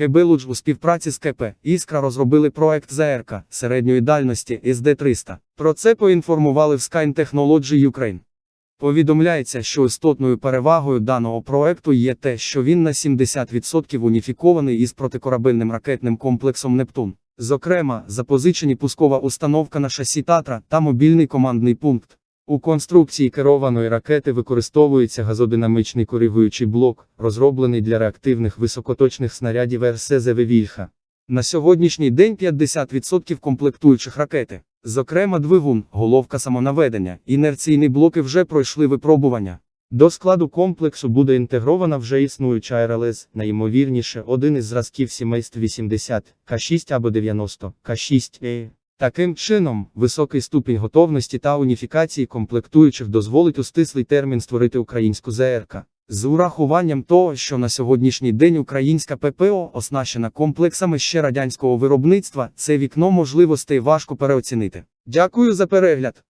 «Луч» у співпраці з КП «Іскра» розробили проект ЗРК середньої дальності СД-300. Про це поінформували в Skyne Technology Ukraine. Повідомляється, що істотною перевагою даного проекту є те, що він на 70% уніфікований із протикорабельним ракетним комплексом Нептун. Зокрема, запозичені пускова установка на шасі Татра та мобільний командний пункт. У конструкції керованої ракети використовується газодинамичний коригуючий блок, розроблений для реактивних високоточних снарядів РСЗВ Вільха. На сьогоднішній день 50% комплектуючих ракети, зокрема двигун, головка самонаведення, інерційні блоки вже пройшли випробування. До складу комплексу буде інтегрована вже існуюча РЛС, найімовірніше один із зразків сімейств 80, К6 або 90, К6Е. Таким чином, високий ступінь готовності та уніфікації комплектуючих дозволить у стислий термін створити українську ЗРК. З урахуванням того, що на сьогоднішній день українська ППО оснащена комплексами ще радянського виробництва, це вікно можливостей важко переоцінити. Дякую за перегляд.